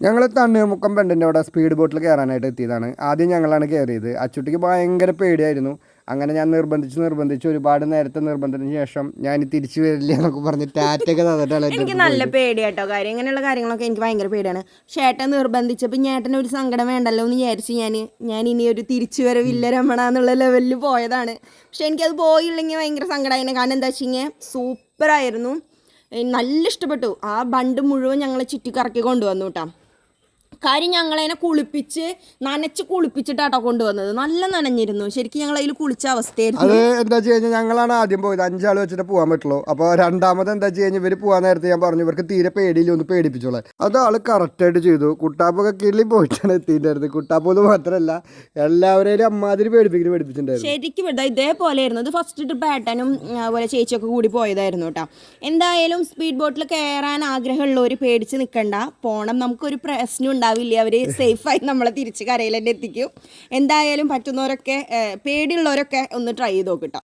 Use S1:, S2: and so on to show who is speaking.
S1: ഞങ്ങൾ തണ്ണീർമുക്കം ബണ്ടിന്റെ അവിടെ സ്പീഡ് ബോട്ടിൽ കയറാനായിട്ട് എത്തിയതാണ്. ആദ്യം ഞങ്ങളാണ് കയറിയത് അച്ചുട്ടിക്ക് ഭയങ്കര പേടിയായിരുന്നു. അങ്ങനെ ഞാൻ നിർബന്ധിച്ച് നിർബന്ധിച്ച് ഒരുപാട് നേരത്തെ നിർബന്ധത്തിന് ശേഷം ഞാൻ തിരിച്ചു വരില്ല എന്നൊക്കെ പറഞ്ഞ് ടാറ്റൊക്കെ തന്നിട്ടാണ്
S2: എനിക്ക് നല്ല പേടിയാട്ടോ കാര്യം. ഇങ്ങനെയുള്ള കാര്യങ്ങളൊക്കെ എനിക്ക് ഭയങ്കര പേടിയാണ്. ചേട്ടൻ നിർബന്ധിച്ചപ്പോൾ ചേട്ടന് ഒരു സങ്കടം വേണ്ടല്ലോ എന്ന് വിചാരിച്ച് ഞാൻ ഞാൻ ഇനി ഒരു തിരിച്ചു വരവില്ല രമണ എന്നുള്ള ലെവലിൽ പോയതാണ്. പക്ഷെ എനിക്കത് പോയില്ലെങ്കിൽ ഭയങ്കര സങ്കടമായിരുന്നു കാരണം എന്താ വെച്ചാൽ സൂപ്പറായിരുന്നു നല്ല ഇഷ്ടപ്പെട്ടു. ആ ബണ്ട് മുഴുവൻ ഞങ്ങളെ ചുറ്റിക്കറക്കി കൊണ്ടുവന്നു കേട്ടോ കാര്യം ഞങ്ങളതിനെ കുളിപ്പിച്ച് നനച്ച് കുളിപ്പിച്ചിട്ടാട്ടോ കൊണ്ടുവന്നത്. നല്ല നനഞ്ഞിരുന്നു. ശരിക്കും ഞങ്ങൾ അതിൽ കുളിച്ച അവസ്ഥയായിരുന്നു.
S1: അത് എന്താ വെച്ച് കഴിഞ്ഞാൽ ഞങ്ങളാണ് ആദ്യം പോയത്. അഞ്ചാൾ വെച്ചിട്ട് പോകാൻ പറ്റുള്ളൂ. അപ്പോൾ രണ്ടാമത് എന്താ വെച്ച് കഴിഞ്ഞാൽ ഇവർ പോകാൻ നേരത്തെ ഞാൻ പറഞ്ഞു ഇവർക്ക് തീരെ പേടിയില്ല ഒന്ന് പേടിപ്പിച്ചോളെ അത് ആൾ കറക്റ്റായിട്ട് ചെയ്തു. കുട്ടാപ്പൊക്കെ കിള്ളി പോയിട്ടാണ് എത്തിയിട്ടുണ്ടായിരുന്നത്. കുട്ടാപ്പോന്ന് മാത്രമല്ല എല്ലാവരെയും അമ്മാതിരി പേടിപ്പിക്കുന്നു പേടിപ്പിച്ചിട്ടുണ്ടായിരുന്നു.
S2: ശരിക്കും ഇവിടെ ഇതേപോലെ ആയിരുന്നു. ഇത് ഫസ്റ്റ് ട്രിപ്പ് ഏട്ടനും അതുപോലെ ചേച്ചിയൊക്കെ കൂടി പോയതായിരുന്നു കേട്ടോ. എന്തായാലും സ്പീഡ് ബോട്ടിൽ കയറാൻ ആഗ്രഹമുള്ളവർ പേടിച്ച് നിൽക്കണ്ട പോണം. നമുക്കൊരു പ്രശ്നം ഉണ്ടാവില്ല. അവർ സേഫായി നമ്മളെ തിരിച്ച് കരയിൽ തന്നെ എത്തിക്കും. എന്തായാലും പറ്റുന്നവരൊക്കെ പേടിയുള്ളവരൊക്കെ ഒന്ന് ട്രൈ ചെയ്ത് നോക്കിട്ടോ